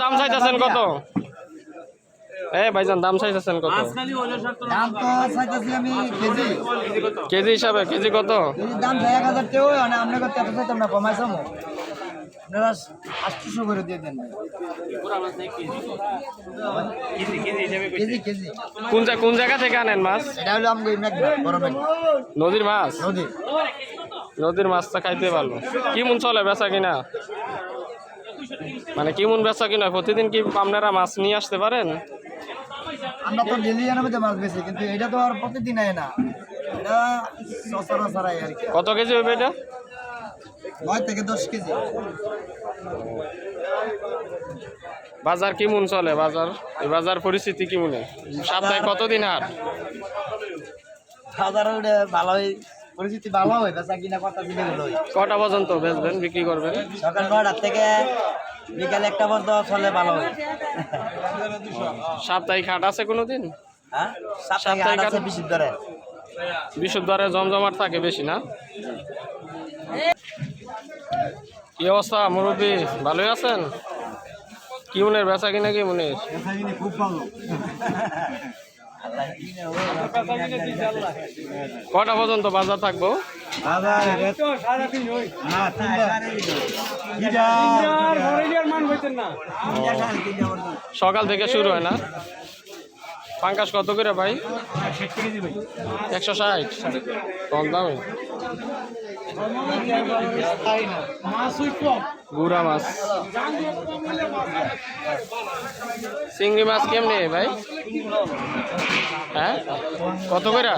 দাম চাইতেছেন কত? এ ভাইজান দাম চাইতেছেন কত? দাম তো চাইতেছি আমি কেজি। কেজি হিসাবে কেজি কত? দাম এক হাজার টাকা মানে আমরা করতে এত চাইতাম না কমাইছাম। আপনারা আটশোশো করে দিয়ে দেন। KG KG. কোন জায়গা থেকে আনেন মাছ? এটা হলো আমি নদীর মাছ? নদী নদীর মাছটা খাইতে পারল কি মন চলে বেচা কিনা? মানে কি মন বেচা কিনা? প্রতিদিন কি আপনারা মাছ নিয়ে আসতে পারেন? আমরা তো ডেলি আনামতে মাছ বেশি কিন্তু এটা তো আর প্রতিদিন আয় না। এটা সচরাচর আয় আর কি। কত কেজি হবে এটা? নয় থেকে দশ কেজি। বাজার কি মন চলে? বাজার এই বাজার পরিস্থিতি কি মনে সপ্তাহে কতদিন হাট? বাজার ভালোই পরিস্থিতি ভালো হয় বেচা কিনা কথা দিলে কটা পর্যন্ত বেচবেন বিক্রি করবেন? সকাল নয়টার থেকে বিকাল একটা পর্যন্ত চলে ভালো হয়। সাপ্তাহিক হাট আছে হ্যাঁ? সাপ্তাহিক হাট আছে হাট? বিশুদ্ধারে জমজমাট থাকে বেশি না? কি অবস্থা মুরব্বী? ভালোই আছেন? কি মনের বেচা কিনা কি মনের? খুব ভালো। কটা পর্যন্ত বাজার থাকব? সকাল থেকে শুরু হয় না? পাঙ্কাশ কত করে ভাই? একশো ষাট কম দামে? গুড়া মাছ। চিংড়ি মাছ কেমনি ভাই? হ্যাঁ? কত করে?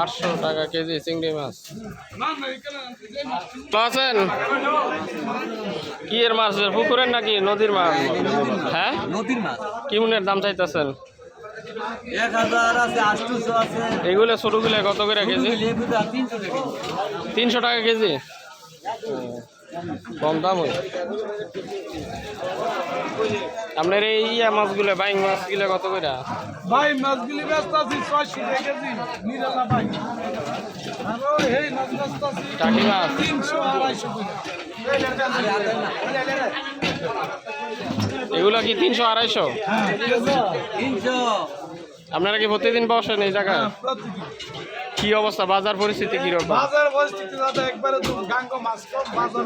আটশো টাকা কেজি চিংড়ি মাছ। আছেন? কি এর মাছ? পুকুরের নাকি নদীর মাছ? হ্যাঁ? নদীর মাছ। কি মনের দাম চাইতেছেন? এগুলো ছোটগুলো কত করে কেজি। তিনশো টাকা কেজি? কম দাম ওই আপনার এই ইয়া মাছগুলো বাইং মাছগুলো কত করে? ভাই মাছগুলি ব্যস্ত আছি ছয়শো কেজি নিরালা ভাই আর ওই মাছ ব্যস্ত আছি টাকি মাছ। তিনশো আড়াইশো এগুলো কি তিনশো আড়াইশো? তিনশো। আপনারা কি প্রতিদিন বসেন এই জায়গায়? কি অবস্থা? বাজার পরিস্থিতি কীরকম বাজার পরিস্থিতি দাদা একবারে তো গাঙ্গ মাছ কম বাজার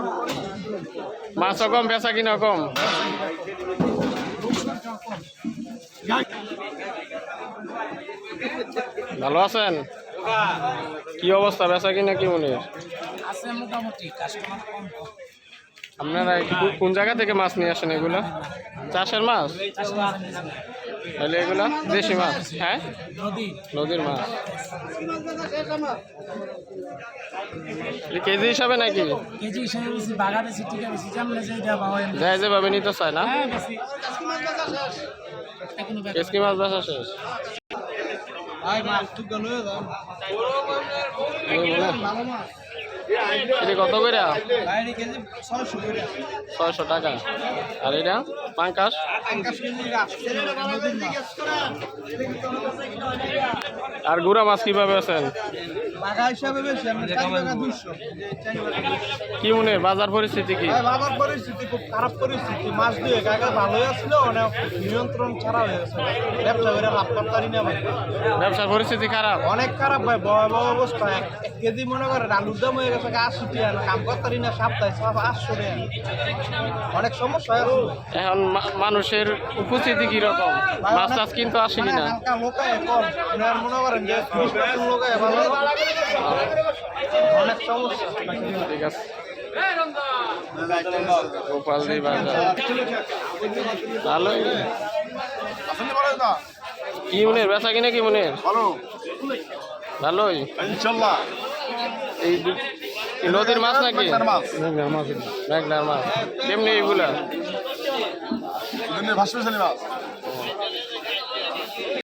মাছও কম বেচা কিনা কম? ভালো আছেন? কি অবস্থা? বেচা কিনা কি মনে আছে মোটামুটি কাস্টমার কম আপনারা কোন জায়গা থেকে মাছ নিয়ে আসেন এগুলা? চাষের মাছ। তাহলে এগুলা দেশি মাছ হ্যাঁ? নদীর মাছ। কেজি হিসাবে নাকি? কেজি হিসেবে বেশি বাগা বেশি টিকা বেশি জানলে যে যাই যেভাবে নিতে চায় না? হ্যাঁ কেসকি মাছ বেচা শেষ। ভাই মাছ। এটা কত করে? ছয়শো টাকা। আর এটা? পাঙ্কাশ? আর গুড়া মাছ কীভাবে আছেন? কি মনে বাজার পরিস্থিতি কি? বাবার পরিস্থিতি খুব খারাপ পরিস্থিতি মাছ দিয়ে আগে ভালোই অনেক নিয়ন্ত্রণ ছাড়া হয়ে গেছে ব্যবসা করে লাভ করতারি না ভাই ব্যবসার পরিস্থিতি খারাপ? অনেক খারাপ ভাই ভয়াবহ অবস্থা। কেজি মনে করেন আলুর দাম হয়ে গেছে আশি টাকা। না কাম করতারি না সপ্তাহে সব আটশো টাকা। অনেক সমস্যা হয়ে এখন মা- মানুষের উপস্থিতি কীরকম? মাছ টাছ কিন্তু আসে মানে হালকা লোকায় কম। মনে করেন যে লোকায় ভালো অনেক সমস্যা। ঠিক আছে। গোপালদি বাজার। ভালোই। কি মনে বেচা কিনা কি মনে ভালো। ভালোই। ইনশাল্লাহ। এই নদীর মাছ নাকি? মেঘনার মাছ। কেমনি এইগুলা ভাসমিশালি মাছ।